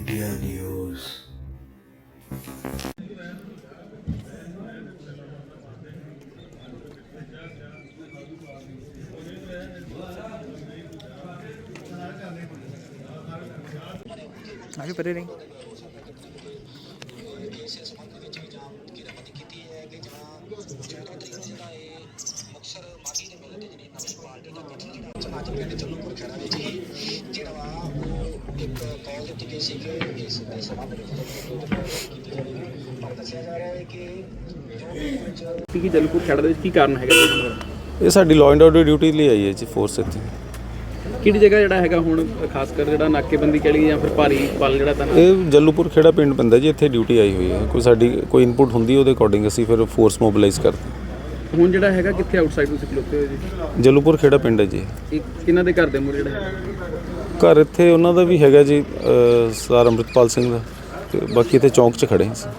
India News. ਆਜੋ ਪਰੇ ਨਹੀਂ ਜਿਹੜਾ ਇੱਕ ਕਾਲ ਦਿੱਤੀ ਗਈ ਸੀ ਕਿ ਇਸ ਦੇ ਸਬੰਧ ਵਿੱਚ ਜਿਹੜੀ ਕੀਤੀ ਜਾਵੇਗੀ ਪਰ ਦੱਸਿਆ ਜਾ ਰਿਹਾ ਹੈ ਕਿ ਜੋ ਵੀ ਵਿੱਚ ਕੀ ਜਲਪੁਰ ਖੇੜਾ ਦੇ ਵਿੱਚ ਕੀ ਕਾਰਨ ਹੈਗਾ ਜੀ? ਇਹ ਸਾਡੀ ਲਾਅ ਐਂਡ ਆਰਡਰ ਡਿਊਟੀ ਲਈ ਆਈ ਹੈ ਜੀ ਫੋਰਸ ਇੱਥੇ। ਕਿਹੜੀ ਜਗ੍ਹਾ ਜਿਹੜਾ ਹੈਗਾ ਹੁਣ ਖਾਸ ਕਰ ਜਿਹੜਾ ਨਾਕੇਬੰਦੀ ਕਹਿ ਲਈ ਜਾਂ ਫਿਰ ਭਾਰੀ ਪਲ ਜਿਹੜਾ ਤਾਂ ਇਹ ਜੱਲੂਪੁਰ ਖੇੜਾ ਪਿੰਡ ਪੈਂਦਾ ਜੀ ਇੱਥੇ ਡਿਊਟੀ ਆਈ ਹੋਈ ਹੈ। ਕੋਈ ਸਾਡੀ ਕੋਈ ਇਨਪੁਟ ਹੁੰਦੀ ਉਹਦੇ ਅਕੋਰਡਿੰਗ ਅਸੀਂ ਫਿਰ ਫੋਰਸ ਮੋਬਿਲਾਈਜ਼ ਕਰਦੇ ਹੁਣ ਜਿਹੜਾ ਹੈਗਾ ਕਿੱਥੇ ਆਊਟਸਾਈਡ ਤੁਸੀਂ ਖਲੋਤੇ ਹੋ ਜੀ। ਜੱਲੂਪੁਰ ਖੇੜਾ ਪਿੰਡ ਹੈ ਜੀ। ਇਹ ਕਿਹਨਾਂ ਦੇ ਘਰ ਦੇ ਮੂਹਰੇ ਜਿਹੜਾ ਹੈਗਾ। ਘਰ ਇੱਥੇ ਉਹਨਾਂ ਦਾ ਵੀ ਹੈਗਾ ਜੀ ਅਹ, ਸਰ ਅੰਮ੍ਰਿਤਪਾਲ ਸਿੰਘ ਦਾ ਤੇ ਬਾਕੀ ਇੱਥੇ ਚੌਂਕ 'ਚ ਖੜੇ ਹਾਂ ਅਸੀਂ।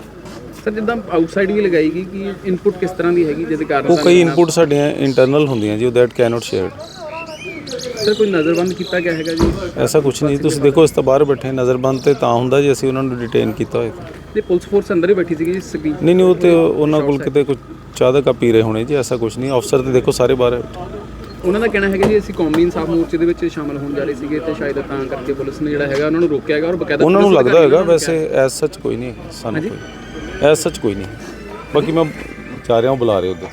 ਸਰ ਜਿੱਦਾਂ ਆਊਟਸਾਈਡ ਵੀ ਲਗਾਈ ਗਈ ਕਿ ਇਨਪੁਟ ਕਿਸ ਤਰ੍ਹਾਂ ਦੀ ਹੈਗੀ ਜਿਹਦੇ ਕਾਰਨ ਉਹ ਕਈ ਇਨਪੁਟ ਸਾਡੀਆਂ ਇੰਟਰਨਲ ਹੁੰਦੀਆਂ ਜੀ ਉਹ ਦੈਟ ਕੈਨੋਟ ਸ਼ੇਅਰਡ ਸਰ ਕੋਈ ਨਜ਼ਰਬੰਦ ਕੀਤਾ ਗਿਆ ਹੈਗਾ ਜੀ ਐਸਾ ਕੁਝ ਨਹੀਂ ਤੁਸੀਂ ਦੇਖੋ ਇਸ ਤਾਂ ਬਾਹਰ ਬੈਠੇ ਹਾਂ, ਨਜ਼ਰਬੰਦ ਤੇ ਤਾਂ ਹੁੰਦਾ ਜੀ ਅਸੀਂ ਉਹਨਾਂ ਨੂੰ ਡਿਟੇਨ ਕੀਤਾ ਹੋਇਆ ਤਾਂ। ਤੇ ਪੁਲਿਸ ਫੋਰਸ ਅੰਦਰ ਹੀ ਬੈਠੀ ਸੀਗੀ ਜੀ ਨਹੀਂ ਨਹੀਂ ਉਹ ਤੇ ਉਹਨਾਂ ਕੋਲ ਕਿਤੇ ਕੁਝ ਚਾਹ ਦਾ ਕੱਪ ਪੀ ਰਹੇ ਹੋਣੇ ਜੀ ਐਸਾ ਕੁਝ ਨਹੀਂ ਅਫਸਰ ਤੇ ਦੇਖੋ ਸਾਰੇ ਬਾਹਰ ਬੈਠੇ ਉਹਨਾਂ ਦਾ ਕਹਿਣਾ ਹੈਗਾ ਜੀ ਅਸੀਂ ਕੌਮੀ ਇਨਸਾਫ ਮੋਰਚੇ ਦੇ ਵਿੱਚ ਸ਼ਾਮਲ ਹੋਣ ਜਾ ਰਹੇ ਸੀਗੇ ਤੇ ਸ਼ਾਇਦ ਤਾਂ ਕਰਕੇ ਪੁਲਿਸ ਨੇ ਜਿਹੜਾ ਹੈਗਾ ਉਹਨਾਂ ਨੂੰ ਰੋਕਿਆ ਹੈਗਾ ਔਰ ਬਕਾਇਦਾ ਉਹਨਾਂ ਨੂੰ ਲੱਗਦਾ ਨੂੰ ਵੈਸੇ ਐਸ ਸੱਚ ਕੋਈ ਨਹੀਂ ਸਾਨੂੰ ਕੋਈ ਐਸ ਸੱਚ ਕੋਈ ਨਹੀਂ। ਬਾਕੀ ਮੈਂ ਜਾ ਰਿਹਾ ਹਾਂ ਬੁਲਾ ਰਹੇ ਉਧਰ।